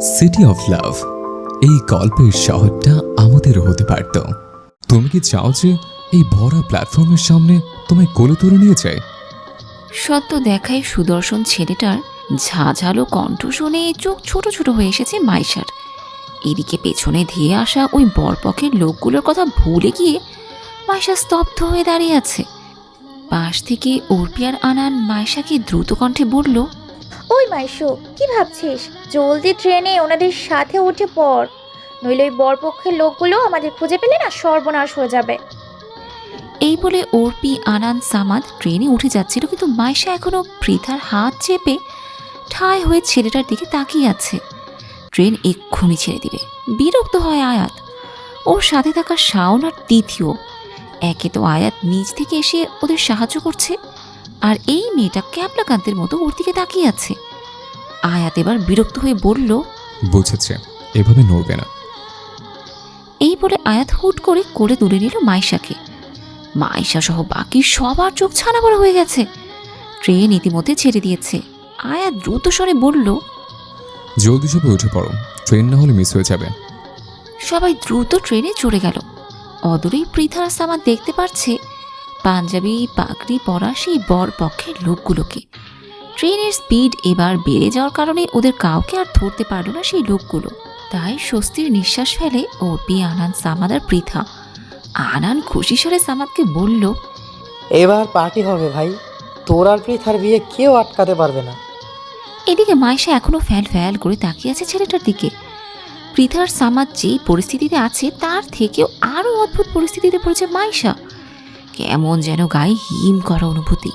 City of love এই গল্পের শহরটা আমাদেরও হতে পারত। তুমি কি চাও যে এই ভরা প্ল্যাটফর্মের সামনে তোমায় কোলে তুলে নিয়ে যায় সদ্য দেখায় সুদর্শন ছেলেটার ঝাঝালো কণ্ঠ শুনে চোখ ছোট ছোট হয়ে এসেছে মাইশার। এদিকে পেছনে ধেয়ে আসা ওই বরপক্ষের লোকগুলোর কথা ভুলে গিয়ে মাইশা স্তব্ধ হয়ে দাঁড়িয়ে আছে। পাশ থেকে অর্পিয়ার আনান মাইশাকে দ্রুত কণ্ঠে বলল ওই মাইশু, কি ভাবছিস? জলদি ট্রেনে ওনাদের সাথে উঠে পড়। নইলে ওই বরপক্ষের লোকগুলো আমাদের খুঁজে পেলে না সর্বনাশ হয়ে যাবে। এই বলে অর্পি আনান, সামাদ ট্রেনে উঠে যাচ্ছিল, কিন্তু মাইশা এখনও পৃথার হাত চেপে ঠায় হয়ে ছেলেটার দিকে তাকিয়ে আছে। ট্রেন এক্ষুনি ছেড়ে দিবে। বিরক্ত হয় আয়াত। ওর সাথে থাকা শাওন আর তিথিও। একে তো আয়াত নিজ থেকে এসে ওদের সাহায্য করছে। আর এই মেয়েটা ক্যাবলাকান্তের মতো ওর দিকে তাকিয়ে আছে। আয়াত এবার বিরক্ত হয়ে বলল বুঝেছে এভাবে নড়বে না। এই বলে আয়াত হুট করে করে তুলে নিল মাইশাকে মাইশা সহ বাকি সবার চোখ ছানা বড় হয়ে গেছে। ট্রেন ইতিমধ্যে ছেড়ে দিয়েছে। আয়াত দ্রুত স্বরে বলল জলদি সবে উঠে পড়ো ট্রেন না হলে মিস হয়ে যাবে। সবাই দ্রুত ট্রেনে চড়ে গেল। অদূরেই পৃথার সামা দেখতে পারছে পাঞ্জাবি পাগড়ি পরা সেই বর পক্ষের লোকগুলোকে। ট্রেনের স্পিড এবার বেড়ে যাওয়ার কারণে ওদের কাউকে আর ধরতে পারল না সেই লোকগুলো। তাই স্বস্তির নিঃশ্বাস ফেলে অর্পি আনান সামাদ আর পৃথা। আনান খুশি স্বরে সামাদকে বলল এবার পার্টি হবে ভাই। তোর আর পৃথার বিয়ে কেউ আটকাতে পারবে না। এদিকে মাইশা এখনও ফ্যাল ফ্যাল করে তাকিয়ে আছে ছেলেটার দিকে। পৃথার সামাদ যেই পরিস্থিতিতে আছে তার থেকেও আরও অদ্ভুত পরিস্থিতিতে পড়েছে মাইশা কেমন যেন গায়ে হিম করা অনুভূতি।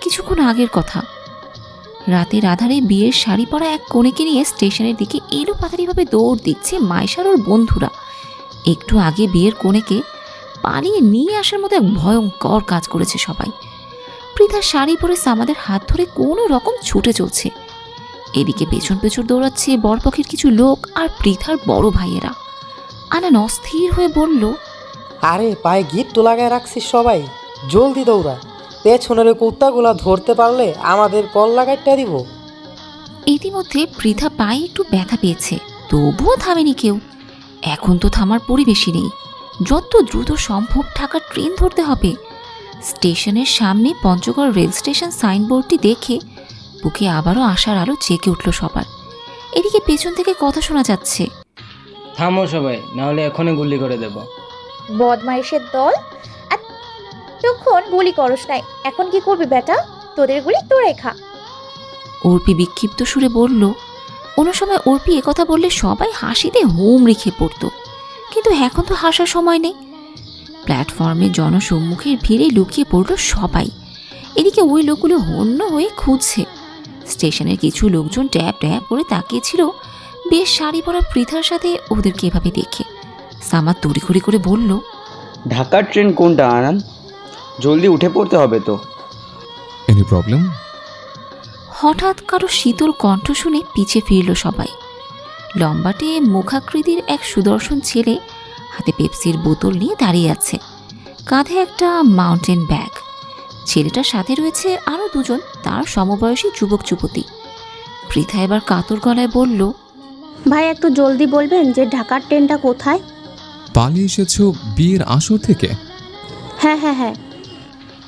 কিছুক্ষণ আগের কথা। রাতের আধারে বিয়ের শাড়ি পরা এক কনেকে নিয়ে স্টেশনের দিকে এলো পাতারিভাবে দৌড় দিচ্ছে মাইশার ওর বন্ধুরা। একটু আগে বিয়ের কনেকে পালিয়ে নিয়ে আসার মতো এক ভয়ঙ্কর কাজ করেছে সবাই। পৃথা শাড়ি পরে সামাদের হাত ধরে কোনো রকম ছুটে চলছে। এদিকে পেছন পেছন দৌড়াচ্ছে বরপক্ষের কিছু লোক আর পৃথার বড় ভাইয়েরা। আনান অস্থির হয়ে বলল আরে পায়ে গিট তো লাগায় রাখছিস সবাই। জলদি দৌড়া। পেছনের ওই কুত্তাগুলা ধরতে পারলে আমাদের কল লাগাইটা দিব। ইতিমধ্যে পৃথা পায়ে একটু ব্যথা পেয়েছে তবুও থামেনি কেউ। এখন তো থামার পরিবেশই নেই। যত দ্রুত সম্ভব ঢাকার ট্রেন ধরতে হবে। স্টেশনের সামনে পঞ্চগড় রেল স্টেশন সাইনবোর্ডটি দেখে বুকে আবারও আশার আলো জেগে উঠল সবার। এদিকে পেছন থেকে কথা শোনা যাচ্ছে। থামো সবাই নাহলে এখনই গুলি করে দেব। বদমাইশের দল? এতক্ষণ গুলি করস নাই, এখন কি করবি বেটা? তোদের গুলি তোরাই খা। অর্পি বিক্ষিপ্ত সুরে বলল, কোনো সময় অর্পি কথা বললে সবাই হাসিতে হোম রেখে পড়তো। কিন্তু এখন তো হাসার সময় নেই। প্ল্যাটফর্মে জনসম্মুখের ভিড়ে লুকিয়ে পড়ল সবাই। এদিকে ওই লোকগুলো হন্য হয়ে খুঁজছে। স্টেশনের কিছু লোকজন ট্যাপ ট্যাপ করে তাকিয়েছিল বেশ শাড়ি পরা পৃথার সাথে ওদেরকে এভাবে দেখে। সামাদ তড়িঘড়ি করে বলল ঢাকার ট্রেন কোনটা আনান জলদি উঠে পড়তে হবে তো। এনি প্রবলেম হঠাৎ কারও শীতল কণ্ঠ শুনে পিছে ফিরল সবাই। লম্বাটে মুখাকৃতির এক সুদর্শন ছেলে হাতে পেপসির বোতল নিয়ে দাঁড়িয়ে আছে। কাঁধে একটা মাউন্টেন ব্যাগ। ছেলেটার সাথে রয়েছে আরও দুজন তার সমবয়সী যুবক যুবতী। পৃথা এবার কাতর গলায় বলল ভাই একটু জলদি বলবেন যে ঢাকার ট্রেনটা কোথায়? পালিয়ে এসেছ বিয়ের আসর থেকে? হ্যাঁ হ্যাঁ হ্যাঁ।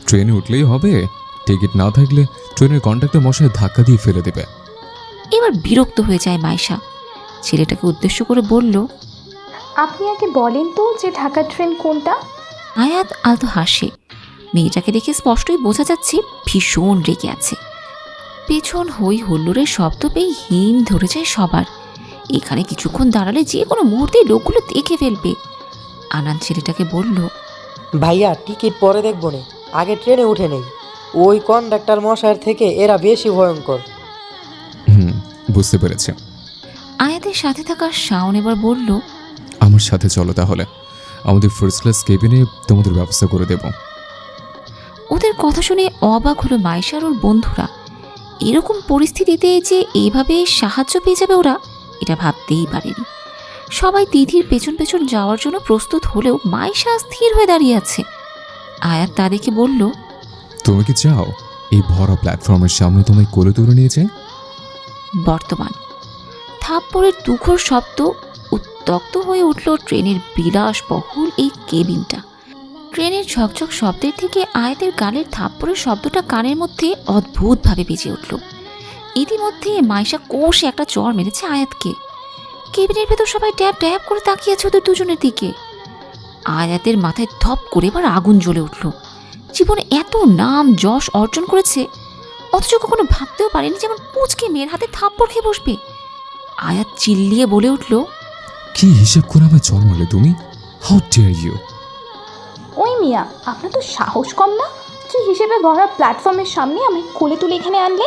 ট্রেনে উঠলেই হবে। টিকিট না থাকলে ট্রেনের কন্ট্রাক্টর মশাই ধাক্কা দিয়ে ফেলে দেবে। এবার বিরক্ত হয়ে যায় মাইশা। ছেলেটাকে উদ্দেশ্য করে বলল আপনি আগে বলেন তো যে ঢাকার ট্রেন কোনটা? আয়াত আলতো হাসে। মেয়েটাকে দেখে স্পষ্টই বোঝা যাচ্ছে ভীষণ রেগে আছে। পেছন হই হুল্লোড়ের শব্দ পেয়ে হিম ধরে যায় সবার। এখানে কিছুক্ষণ দাঁড়ালে যে কোনো মুহূর্তে লোকগুলো দেখে ফেলবে। আনান ছেলেটাকে বলল ভাইয়া টিকিট পরে দেখব নে। আগে ট্রেনে উঠে নেই। ওই কন্ডাক্টর মশাইয়ের থেকে এরা বেশি ভয়ঙ্কর। হুম বুঝতে পেরেছি। আয়াতের সাথে থাকা শাওন এবার বলল আমার সাথে চলো তাহলে। আমাদের ফার্স্ট ক্লাস কেবিনে তোমাদের ব্যবস্থা করে দেব। ওদের কথা শুনে অবাক হলো মাইশার ওর বন্ধুরা। এরকম পরিস্থিতিতে যে এইভাবে সাহায্য পেয়ে যাবে ওরা এটা ভাবতেই পারেনি। সবাই তিথির পেছন পেছন যাওয়ার জন্য প্রস্তুত হলেও মাইশা স্থির হয়ে দাঁড়িয়ে আছে। আয়াত তা দেখে বলল তুমি কি চাও এই ভরা প্ল্যাটফর্মের সামনে তোমায় কোলে তুলে নিয়ে যায় বর্তমান। থাপ্পড়ের দুঘর শব্দ উত্তক্ত হয়ে উঠল ট্রেনের বিলাসবহুল এই কেবিনটা। ট্রেনের ঝকঝক শব্দের থেকে আয়াতের গালের থাপ্পড়ের শব্দটা কানের মধ্যে অদ্ভুতভাবে বেজে উঠল। ইতিমধ্যে মাইশা কোষে একটা চর মেরেছে আয়াতকে। কেবিনের ভেতর সবাই ট্যাপ ট্যাপ করে তাকিয়েছে ওদের দুজনের দিকে। আয়াতের মাথায় ধপ করে এবার আগুন জ্বলে উঠল। জীবনে এত নাম যশ অর্জন করেছে অথচ কখনো ভাবতেও পারেনি যেমন পুচকে মেয়ের হাতে থাপ্পড় খেয়ে বসবে। আয়াত চিল্লিয়ে বলে উঠল কি হিসাব করে আমার মারলে তুমি? হাউ ডেয়ার ইউ ওই মিয়া আপনার তো সাহস কম না? কি হিসেবে ভরা প্ল্যাটফর্মের সামনে আমি কোলে তুলে এখানে আনলে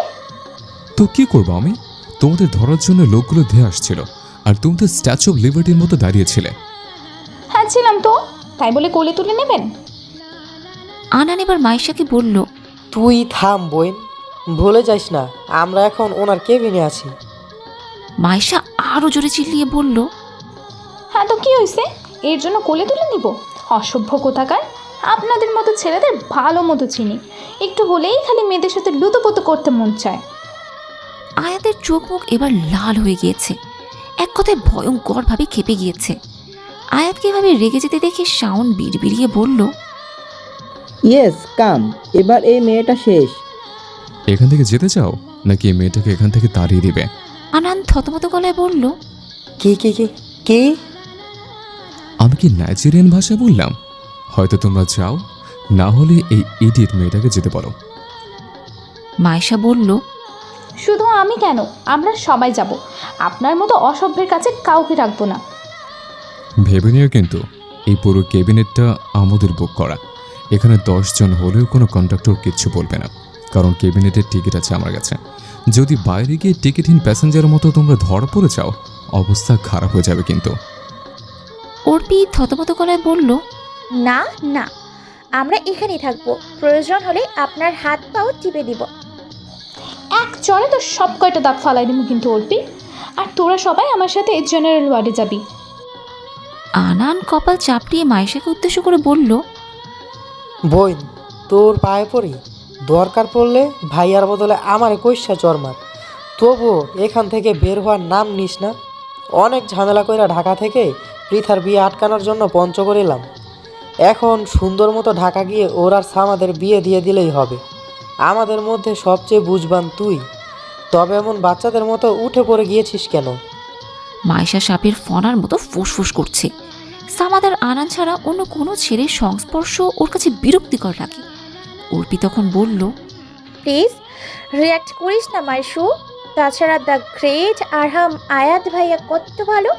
তো কি করব আমি? তোমাদের ধরার জন্য লোকগুলো ধেয়ে আসছিল। আর তুমি তো স্ট্যাচু অফ লিবার্টির মতো দাঁড়িয়েছিলে হ্যাঁ ছিলাম তো। তাই বলে কোলে তুলে নেবেন? আনান এবার মাইশাকে বলল তুই থাম বইন ভুলে যাইস না আমরা এখন ওনার কেবিনে আছি। মাইশা আরও জোরে চিল্লিয়ে বলল হ্যাঁ তো কি হয়েছে? এর জন্য কোলে তুলে নিব? অসভ্য কোথাকার। আপনাদের মতো ছেলেদের ভালো মতো চিনি। একটু হলেই খালি মেয়েদের সাথে লুতোপুতো করতে মন চায়। আয়াতের চোখ মুখ এবার লাল হয়ে গিয়েছে। এক কথায় ভয়ঙ্করভাবে খেপে গিয়েছে। আয়াতকে এভাবে রেগে যেতে দেখে শাওন বিড়বিড়িয়ে বলল ইয়েস কাম এবার এই মেয়েটা শেষ। এখান থেকে যেতে চাও? নাকি এই মেয়েটাকে এখান থেকে তাড়িয়ে দিবে? আনান থতমত গলায় বলল কে কে কে কে? আমি কি নাইজেরিয়ান ভাষা বললাম? হয়তো তোমরা যাও না হলে এই ইডিয়েট মেয়েটাকে যেতে পারো। মাইশা বলল আমি কেন? আমরা সবাই যাব। আপনার মতো অসভ্যের কাছে কাউকে রাখব না। ভেবে নিও কিন্তু এই পুরো ক্যাবিনেটটা আমাদের বুক করা। এখানে জন হলেও কোনো কন্ডাক্টর কিচ্ছু বলবে না কারণ ক্যাবিনেটের টিকিট আছে আমার কাছে। যদি বাইরে গিয়ে টিকিটহীন প্যাসেঞ্জারের মতো তোমরা ধরা পড়ে যাও অবস্থা খারাপ হয়ে যাবে কিন্তু। অর্পি থতমত গলায় বলল না না আমরা এখানেই থাকব। প্রয়োজন হলে আপনার হাত পাও টিপে দিব। এক চড়ে তো সব কয়টা দাঁত ফালাই দেবো কিন্তু অল্পি আর তোরা সবাই আমার সাথে জেনারেল ওয়ার্ডে যাবি। আনান কপাল চাপড়িয়ে মাইশাকে উদ্দেশ্য করে বলল বইন তোর পায়ে পড়ি। দরকার পড়লে ভাইয়ার বদলে আমার কৈশা চরমার তবুও এখান থেকে বের হওয়ার নাম নিস না। অনেক ঝামেলা কইরা ঢাকা থেকে পৃথার বিয়ে আটকানোর জন্য পঞ্চ করিলাম এখন সুন্দর মতো ঢাকা গিয়ে ওর আর সামাদের বিয়ে দিয়ে দিলেই হবে। আমাদের মধ্যে সবচেয়ে বুঝবান তুই। তবে এমন বাচ্চাদের মতো উঠে পড়ে গিয়েছিস কেন? মাইশা সাপের ফনার মতো ফুসফুস করছে। সামাদার আনান ছাড়া অন্য কোনো ছেলের সংস্পর্শ ওর কাছে বিরক্তিকর লাগে। অর্পি তখন বলল প্লিজ রিয়াক্ট করিস না মাইশু। তাছাড়া দ্য গ্রেট আরহাম আয়াত ভাইয়া কত ভালো।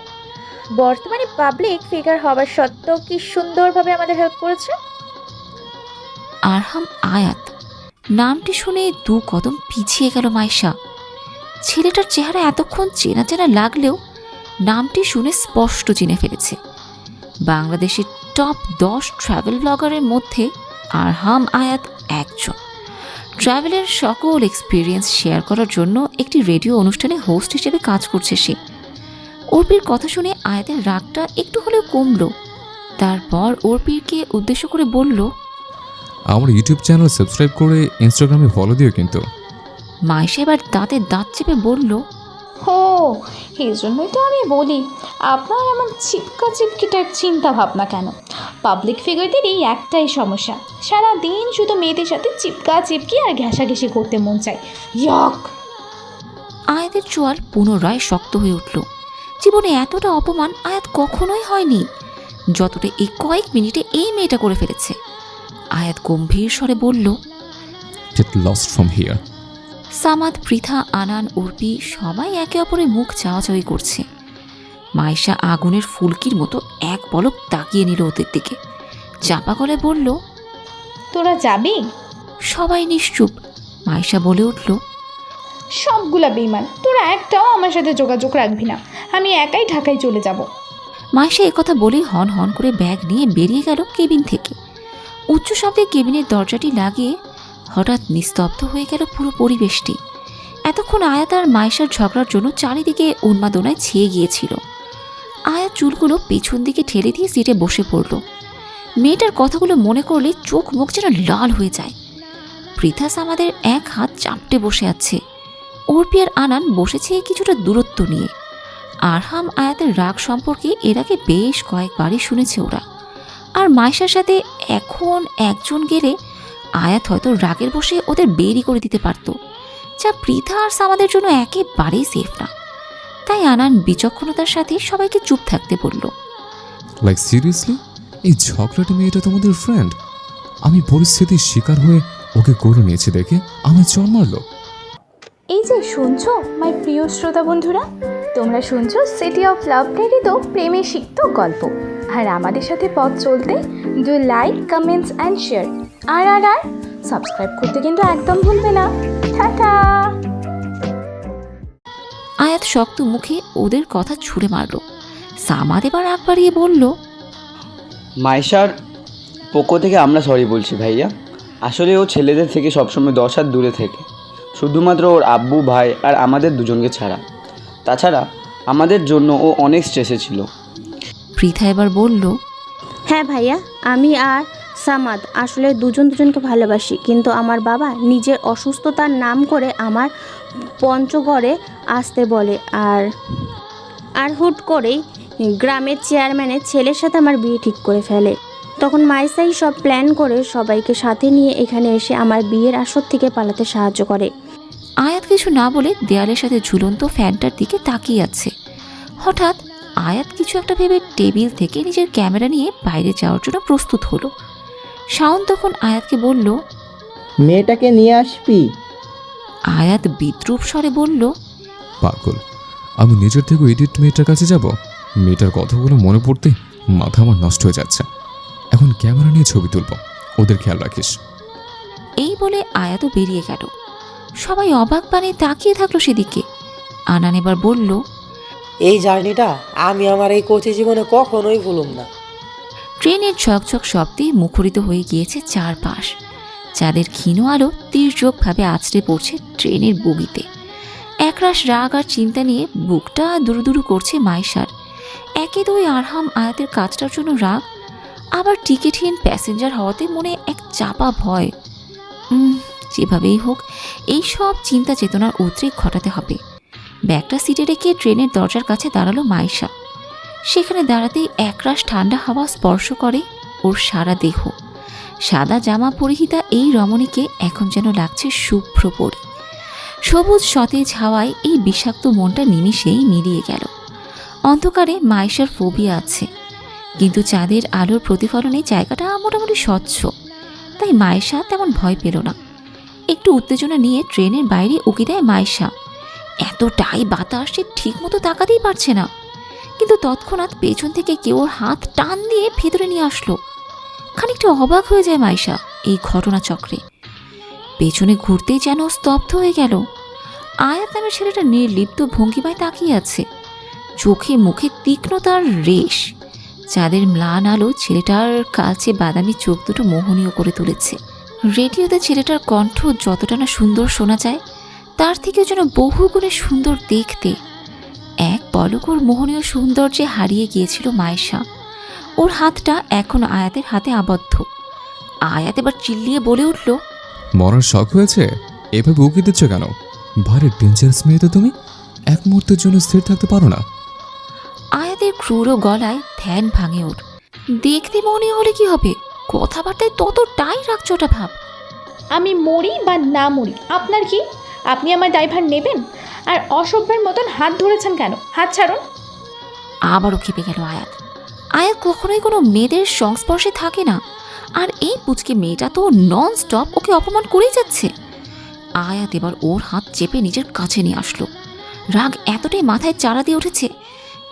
বর্তমানে পাবলিক ফিগার হওয়ার সত্ত্বেও কি সুন্দরভাবে আমাদের হেল্প করেছে? আরহাম আয়াত। নামটি শুনে দু কদম পিছিয়ে গেল মাইশা। ছেলেটার চেহারা এতক্ষণ চেনা চেনা লাগলেও নামটি শুনে স্পষ্ট চিনে ফেলেছে। বাংলাদেশের টপ দশ ট্রাভেল ব্লগারের মধ্যে আরহাম আয়াত একজন। ট্রাভেলের সকল এক্সপিরিয়েন্স শেয়ার করার জন্য একটি রেডিও অনুষ্ঠানে হোস্ট হিসেবে কাজ করছে সে। অর্পির কথা শুনে আয়াতের রাগটা একটু হলেও কমল। তারপর অর্পিরকে উদ্দেশ্য করে বলল আমার ইউটিউব চ্যানেল সাবস্ক্রাইব করে ইনস্টাগ্রামে ফলো দিও কিন্তু। মাইশা এবার দাঁতে দাঁত চেপে বলল ও এই জন্যই তো আমি বলি আপনার এমন চিপকা চিপকি টাইপ চিন্তা ভাবনা কেন পাবলিক ফিগারদের এই একটাই সমস্যা সারা দিন শুধু মেয়েদের সাথে চিপকা চিপকি আর ঘেঁষাঘেঁষি করতে মন চায়। ইয়ক! আয়াতের চোয়াল পুনরায় শক্ত হয়ে উঠল। জীবনে এতটা অপমান আয়াত কখনোই হয়নি যতটা এই কয়েক মিনিটে এই মেয়েটা করে ফেলেছে। আয়াত গম্ভীর স্বরে বলল get lost from here Samad Pritha Anan Urpi সবাই একে অপরের মুখ চাওয়াচাওয়ি করছে। মাইশা আগুনের ফুলকির মতো এক পলক তাকিয়ে নিল ওদের দিকে। চাপা গলায় বলল তোরা যাবি? সবাই নিশ্চুপ। মাইশা বলে উঠল সবগুলা বেইমান তোরা একটাও আমার সাথে যোগাযোগ রাখবি না। আমি একাই ঢাকায় চলে যাব। মাইশা একথা বলেই হন হন করে ব্যাগ নিয়ে বেরিয়ে গেল কেবিন থেকে। উচ্চ শব্দে কেবিনের দরজাটি লাগিয়ে হঠাৎ নিস্তব্ধ হয়ে গেল পুরো পরিবেশটি। এতক্ষণ আয়াত আর মাইশার ঝগড়ার জন্য চারিদিকে উন্মাদনায় ছেয়ে গিয়েছিল। আয়াত চুলগুলো পেছন দিকে ঠেলে দিয়ে সিটে বসে পড়ল। মেয়েটার কথাগুলো মনে করলে চোখ মুখ যেন লাল হয়ে যায়। পৃথাস আমাদের এক হাত চাপটে বসে আছে। অর্পি আর আনান বসেছে কিছুটা দূরত্ব নিয়ে। আরহাম আয়াতের রাগ সম্পর্কে এর আগে বেশ কয়েকবারই শুনেছে ওরা। আর মাইশার সাথে এখন একজন গেলে আয়াত হয়তো রাগের বসে ওদের বেরি করে দিতে পারতো। যা পৃথা আর সামাদের জন্য একেবারেই সেফ না। তাই আনান বিচক্ষণতার সাথে সবাইকে চুপ থাকতে বলল লাইক সিরিয়াসলি এই ঝগড়াটি মেয়েটা তোমাদের ফ্রেন্ড আমি পরিস্থিতির শিকার হয়ে ওকে করে নিয়েছি দেখে আমি চর মারলো। এই যে শুনছো মাই প্রিয় শ্রোতা বন্ধুরা? তোমরা শুনছো সিটি অফ লাভ প্রেরিত প্রেমে সিক্ত গল্প। আর আমাদের সাথে পথ চলতে do like comments and share আর আর আর সাবস্ক্রাইব করতে কিন্তু একদম ভুলবে না। টাটা! আয়াত শক্ত মুখে ওদের কথা ছুঁড়ে মারল। সামাদ এবার আগ বাড়িয়ে বলল মাইশার পক্ষ থেকে আমরা সরি বলছি ভাইয়া। আসলে ও ছেলেদের থেকে সবসময় দশ হাত দূরে থেকে। শুধুমাত্র ওর আব্বু ভাই আর আমাদের দুজনকে ছাড়া। তাছাড়া আমাদের জন্য ও অনেক স্ট্রেসে ছিল। পৃথা এবার বলল হ্যাঁ ভাইয়া আমি আর সামাদ আসলে দুজন দুজনকে ভালোবাসি কিন্তু আমার বাবা নিজের অসুস্থতার নাম করে আমার পঞ্চগড়ে আসতে বলে আর আর হুট করেই গ্রামের চেয়ারম্যানের ছেলের সাথে আমার বিয়ে ঠিক করে ফেলে। তখন মাইসাই সব প্ল্যান করে সবাইকে সাথে নিয়ে এখানে এসে আমার বিয়ের আসর থেকে পালাতে সাহায্য করে। আয়াত কিছু না বলে দেয়ালের সাথে ঝুলন্ত ফ্যানটার দিকে তাকিয়ে আছে। হঠাৎ আয়াত কিছু একটা ভেবে টেবিল থেকে নিজের ক্যামেরা নিয়ে বাইরে যাওয়ার জন্য প্রস্তুত হলো। শাওন তখন আয়াতকে বলল মেয়েটাকে নিয়ে আসবি। আয়াত বিদ্রুপ স্বরে বলল পাগল আমি নিজের থেকে এডিট মেয়েটার কাছে যাব? মেয়েটার কথাগুলো মনে পড়তে মাথা আমার নষ্ট হয়ে যাচ্ছে। এখন ক্যামেরা নিয়ে ছবি তুলব ওদের খেয়াল রাখিস। এই বলে আয়াতও বেরিয়ে গেল। সবাই অবাক পানে তাকিয়ে থাকল সেদিকে। আনান এবার বলল এই জার্নিটা আমি আমার এই কোচি জীবনে কখনোই ভুলুম না। ট্রেনের ঝকঝক শব্দে মুখরিত হয়ে গিয়েছে চারপাশ। যাদের ক্ষীণ আলো তীর্যকভাবে আছড়ে পড়ছে ট্রেনের বগিতে। একরাশ রাগ আর চিন্তা নিয়ে বুকটা দুরুদুরু করছে মাইশার। একে দুই আরহাম আয়াতের কাজটার জন্য রাগ, আবার টিকিটহীন প্যাসেঞ্জার হওয়াতে মনে এক চাপা ভয়। যেভাবেই হোক এই সব চিন্তা চেতনার উদ্রেক ঘটাতে হবে। ব্যাগটা সিটে রেখে ট্রেনের দরজার কাছে দাঁড়াল মাইশা সেখানে দাঁড়াতেই একরাশ ঠান্ডা হাওয়া স্পর্শ করে ওর সারা দেহ। সাদা জামা পরিহিতা এই রমণীকে এখন যেন লাগছে শুভ্র পরি। সবুজ সতেজ হাওয়ায় এই বিষাক্ত মনটা নিমিষেই মিলিয়ে গেল। অন্ধকারে মাইশার ফোবিয়া আছে। কিন্তু চাঁদের আলোর প্রতিফলনে জায়গাটা মোটামুটি স্বচ্ছ। তাই মায়েশা তেমন ভয় পেল না। একটু উত্তেজনা নিয়ে ট্রেনের বাইরে উকি দেয় মায়েশা। এতটাই বাতাস সে ঠিকমতো তাকাতেই পারছে না। কিন্তু তৎক্ষণাৎ পেছন থেকে কেউ হাত টান দিয়ে ভেতরে নিয়ে আসলো। খানিকটা অবাক হয়ে যায় মাইশা এই ঘটনাচক্রে। পেছনে ঘুরতেই যেন স্তব্ধ হয়ে গেল। আয়াত নামের ছেলেটা নির্লিপ্ত ভঙ্গিমায় তাকিয়ে আছে। চোখে মুখে তীক্ষ্ণতার রেশ। যাদের ম্লান আলো ছেলেটার কাছে বাদামি চোখ দুটো মোহনীয় করে তুলেছে। রেডিওতে ছেলেটার কণ্ঠ যতটা না সুন্দর শোনা যায় তার থেকেও যেন বহু গুণে সুন্দর দেখতে। এক পলক ওর মোহনীয় সৌন্দর্যে হারিয়ে গিয়েছিল মায়েশা। ওর হাতটা এখন আয়াতের হাতে আবদ্ধ। আয়াত এবার চিল্লিয়ে বলে উঠল মরার শখ হয়েছে? এভাবে উকি দিচ্ছ কেন? ভারী ডেঞ্জারাস মেয়ে তো তুমি। এক মুহূর্তের জন্য স্থির থাকতে পারো না। আয়াতের ক্রুর গলায় ধ্যান ভাঙে ওঠ দেখতে মনে হলে কি হবে? কথাবার্তায় ততটাই রাগচোটা ভাব। আমি মরি বা না মরি আপনার কি? আপনি আমার ড্রাইভার নেবেন? আর অসভ্যের মতন হাত ধরেছেন কেন? হাত ছাড়ুন। আবারও খেপে গেল আয়াত। আয়াত কখনোই কোনো মেয়েদের সংস্পর্শে থাকে না। আর এই পুচকে মেয়েটা তো নন স্টপ ওকে অপমান করেই যাচ্ছে। আয়াত এবার ওর হাত চেপে নিজের কাছে নিয়ে আসলো। রাগ এতটাই মাথায় চারা দিয়ে উঠেছে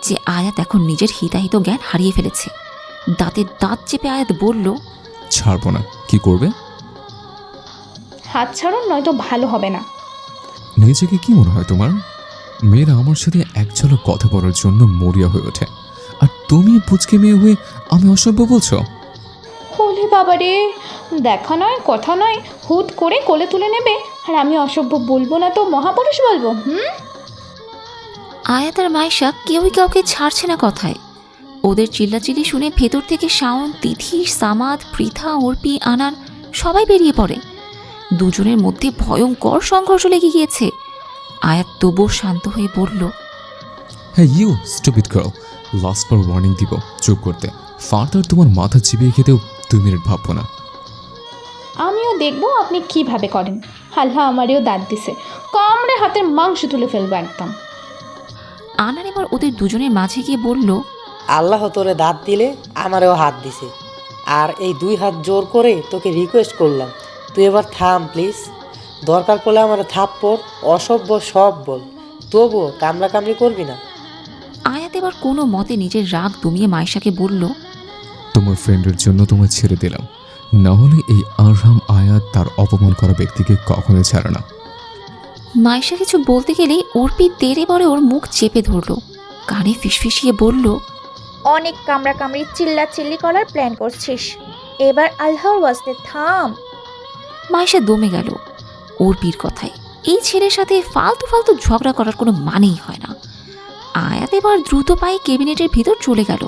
যে আয়াত এখন নিজের হিতাহিত জ্ঞান হারিয়ে ফেলেছে। দাঁতের দাঁত চেপে আয়াত বলল ছাড়বো না। কি করবে? হাত ছাড়ুন নয়তো ভালো হবে না। নিজেকে কি মনে হয় তোমার? মেয়েরা আমার সাথে এক ঝলক কথা বলার জন্য মরিয়া হয়ে ওঠে। আর তুমি পুচকে মেয়ে হয়ে আমি অসভ্য বলছো? হলে বাবা রে দেখা নয় কথা নয় হুট করে কোলে তুলে নেবে আর আমি অসভ্য বলব না তো মহাপুরুষ বলব হুম? আয়াত আর মাইশা কেউই কাউকে ছাড়ছে না কথায়। ওদের চিল্লাচিল্লি শুনে ভেতর থেকে শাওন তিথি সামাদ পৃথা অর্পি আনান সবাই বেরিয়ে পড়ে। দুজনের মধ্যে ভয়ঙ্কর সংঘর্ষ লেগে গিয়েছে। আয়াত তবুও শান্ত হয়ে বলল হ্যাঁ ইউ স্টুপিড গার্ল লাস্ট বার ওয়ার্নিং দিব চুপ করতে। ফার্দার তোমার মাথা চিবিয়ে খেতেও দুই মিনিট ভাববো না। আমিও দেখব আপনি কীভাবে করেন। হাল্লা আমারেও দাঁত দিছে। কমরে হাতের মাংস তুলে ফেলব একদম। আনান এবার ওদের দুজনের মাঝে গিয়ে বলল আল্লাহ তোরে দাঁত দিলে আমারেও হাত দিছে। আর এই দুই হাত জোর করে তোকে রিকোয়েস্ট করলাম। তুই এবার থাম প্লিজ দরকার পড়লে আমার থাপ্পড় অসভ্য সব বল। তবুও কামড়া কামড়ি করবি না। আয়াত এবার কোনো মতে নিজের রাগ দমিয়ে মাইশাকে বলল তোমার ফ্রেন্ডের জন্য তোমায় ছেড়ে দিলাম। না হলে এই আরহাম আয়াত তার অপমান করা ব্যক্তিকে কখনো ছাড়ে না। মাইশা কিছু বলতে গেলেই অর্পি তেরে বরে ওর মুখ চেপে ধরলো। কানে ফিসফিসিয়ে বলল অনেক কামড়া কামড়ি চিল্লা চিল্লি করার প্ল্যান করছিস। এবার আল্লাহর ওয়াস্তে থাম। মাইশা দমে গেল। অর্পির কথায় এই ছেলের সাথে ফালতু ফালতু ঝগড়া করার কোনো মানেই হয় না। আয়াত এবার দ্রুত পায়ে ক্যাবিনেটের ভিতর চলে গেল।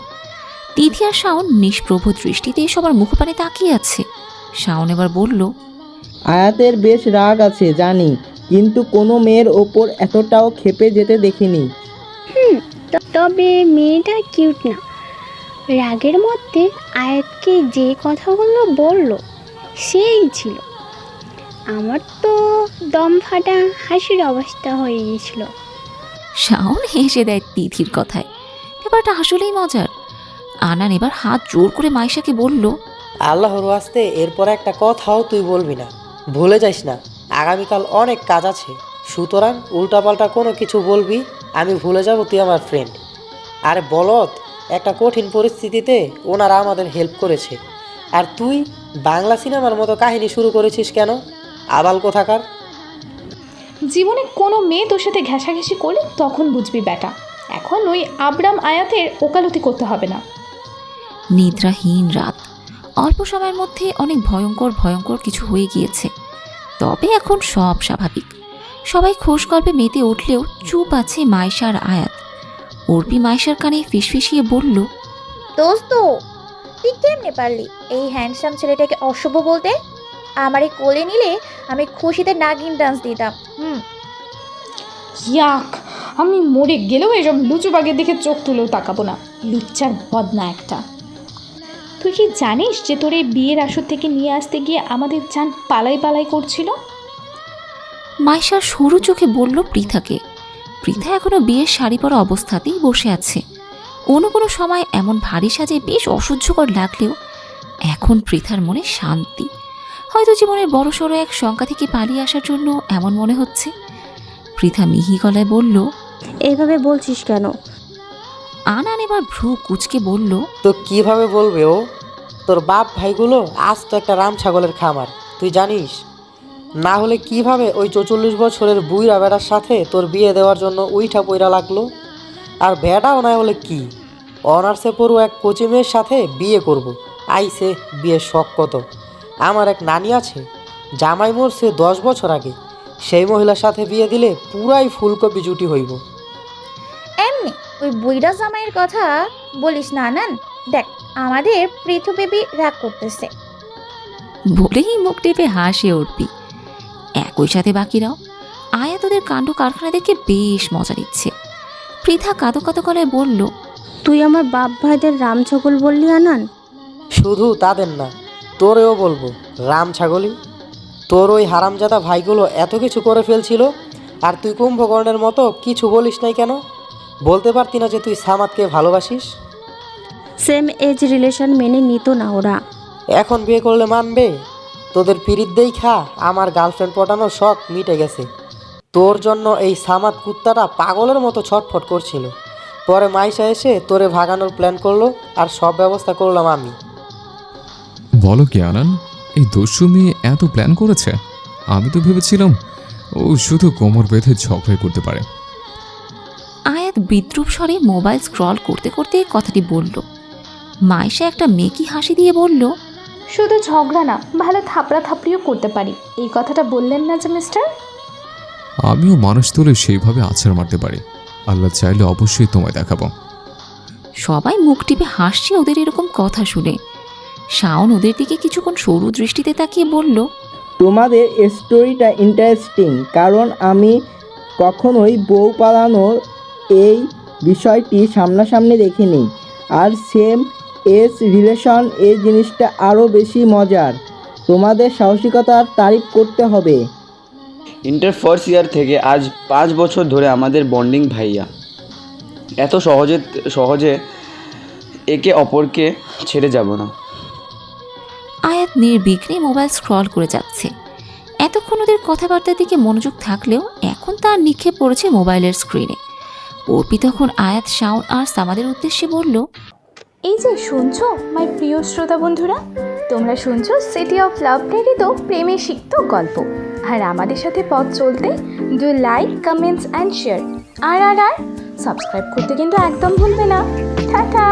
তিথি আর শাওন নিষ্প্রভ দৃষ্টিতে সবার মুখপানে তাকিয়ে আছে। শাওন এবার বলল আয়াতের বেশ রাগ আছে জানি কিন্তু কোনো মেয়ের ওপর এতটাও ক্ষেপে যেতে দেখিনি। তবে মেয়েটা কিউট না। রাগের মধ্যে আয়াতকে যে কথাগুলো বলল সেই ছিল। আমার তো দম ফাটা হাসির অবস্থা হয়ে গিয়েছিল। শাওন হেসে দেয় তিথির কথায়। ব্যাপারটা আসলেই মজার। আনান এবার হাত জোর করে মাইশাকে বলল আল্লাহর ওয়াস্তে এরপর একটা কথাও তুই বলবি না। ভুলে যাইস না আগামীকাল অনেক কাজ আছে। সুতরাং উল্টাপাল্টা কোনো কিছু বলবি আমি ভুলে যাব তুই আমার ফ্রেন্ড আর বলত একটা কঠিন পরিস্থিতিতে ওনারা আমাদের হেল্প করেছে। আর তুই বাংলা সিনেমার মতো কাহিনী শুরু করেছিস কেন? আবাল কোথাকার? জীবনে কোনো মেয়ে তোর সাথে ঘেঁষাঘেঁষি করলে তখন বুঝবি বেটা এখন ওই আবরাম আয়াতের ওকালতি করতে হবে না। নিদ্রাহীন রাত। অল্প সময়ের মধ্যে অনেক ভয়ঙ্কর ভয়ঙ্কর কিছু হয়ে গিয়েছে। তবে এখন সব স্বাভাবিক। সবাই খোশ গল্পে মেতে উঠলেও চুপ আছে মাইশার আয়াত। অর্পি মাইশার কানে ফিসফিসিয়ে বলল দোস্ত তুই কেমনে পারলি? এই হ্যান্ডসাম ছেলেটাকে অশুভ বলতে? আমারে কোলে নিলে আমি খুশিতে নাগিন ডান্স দিতাম হুম। ইয়াক আমি মরে গেলেও এসব লুচু বাগের দিকে চোখ তুলেও তাকাবো না। লুচ্চার বদনা একটা। তুই কি জানিস যে তোর এই বিয়ের আসর থেকে নিয়ে আসতে গিয়ে আমাদের যান পালাই পালাই করছিল? মাইশার সরু চোখে বলল পৃথাকে। পৃথা এখনও বিয়ের শাড়ি পরা অবস্থাতেই বসে আছে। কোনো কোনো সময় এমন ভারী সাজে বেশ অসহ্যকর লাগলেও এখন পৃথার মনে শান্তি। হয়তো জীবনের বড়সড় এক শঙ্কা থেকে পালিয়ে আসার জন্য এমন মনে হচ্ছে। পৃথা মিহি গলায় বলল এইভাবে বলছিস কেন? আনান এবার ভ্রু কুচকে বলল তো কীভাবে বলবে ও? তোর বাপ ভাইগুলো আজ তো একটা রাম ছাগলের খামার তুই জানিস? না হলে কীভাবে ওই চৌচল্লিশ বছরের বুইরা বেড়ার সাথে তোর বিয়ে দেওয়ার জন্য উইঠা পইরা লাগল? আর বেড়াও না হলে কি? অনার্সে পড়ু এক কোচি মেয়ের সাথে বিয়ে করব। আইসে বিয়ের শখ কত? আমার এক নানি আছে জামাই মরছে দশ বছর আগে সেই মহিলার সাথে বিয়ে দিলে পুরাই ফুলকপি জুটি হইব। এমনি ওই বুইরা জামাইয়ের কথা বলিস না নান। দেখ আমাদের পৃথু বেবি রাগ করতেছে। বলেই মুখ টেপে হাসে উঠবি একই সাথে বাকিরাও আয়া তোদের কাণ্ড কারখানা দেখে বেশ মজা নিচ্ছে। পৃথা কাঁদো কাঁদো গলায় বলল তুই আমার বাপ ভাইদের রাম ছাগল বললি আনান। শুধু তাদের না তোরেও বলব রাম ছাগলি তোর ওই হারামজাদা ভাইগুলো এত কিছু করে ফেলছিল আর তুই কুম্ভকর্ণের মতো কিছু বলিস নাই কেন? বলতে পারতি না যে তুই সামাদকে ভালোবাসিস? সেম এজ রিলেশন মেনে নিত না ওরা। এখন বিয়ে করলে মানবে? তোদের পিরিত দেই খা আমার গার্লফ্রেন্ড পটানোর শখ মিটে গেছে। তোর জন্য এই সামাদ কুত্তাটা পাগলের মতো ছটফট করছিল। পরে মাইশা এসে তোরে ভাগানোর প্ল্যান করল আর সব ব্যবস্থা করলাম আমি। বলো কি আনান এই দস্যু মেয়ে এত প্ল্যান করেছে? আমি তো ভেবেছিলাম ও শুধু কোমর বেঁধে ঝগড়াই করতে পারে। আয়াত বিদ্রুপ স্বরে মোবাইল স্ক্রল করতে করতে কথাটি বলল। মাইশা একটা মেকি হাসি দিয়ে বলল শুধু ঝগড়া না ভালো থাপড়া থাপড়িও করতে পারি। এই কথাটা বললেন না যে মিস্টার আমিও মানুষ তুলে সেইভাবে আছাড় মারতে পারি। আল্লাহ চাইলে অবশ্যই তোমায় দেখাবো। সবাই মুখ টিপে হাসছে ওদের এরকম কথা শুনে। শাওন ওদের দিকে কিছুক্ষণ সরু দৃষ্টিতে তাকিয়ে বলল তোমাদের স্টোরিটা ইন্টারেস্টিং কারণ আমি কখনোই বউ পালানোর এই বিষয়টি সামনাসামনি দেখে নিই আর সেম এস রিলেশন এই জিনিসটা আরও বেশি মজার। তোমাদের সাহসিকতার তারিফ করতে হবে। ইন্টার ফার্স্ট ইয়ার থেকে আজ পাঁচ বছর ধরে আমাদের বন্ডিং ভাইয়া। এত সহজে সহজে একে অপরকে ছেড়ে যাব না। আয়াত নির্বিঘ্নে মোবাইল স্ক্রল করে যাচ্ছে। এতক্ষণ ওদের কথাবার্তার দিকে মনোযোগ থাকলেও এখন তার নিক্ষেপ পড়েছে মোবাইলের স্ক্রিনে। অর্পি তখন আয়াত, শাওন আর সামাদের উদ্দেশ্যে বলল, এই যে শুনছো মাই প্রিয় শ্রোতা বন্ধুরা? তোমরা শুনছো সিটি অফ লাভ প্রেরিত প্রেমে সিক্ত গল্প। আর আমাদের সাথে পথ চলতে do like comments and share আর আর আর সাবস্ক্রাইব করতে কিন্তু একদম ভুলবে না। টাটা!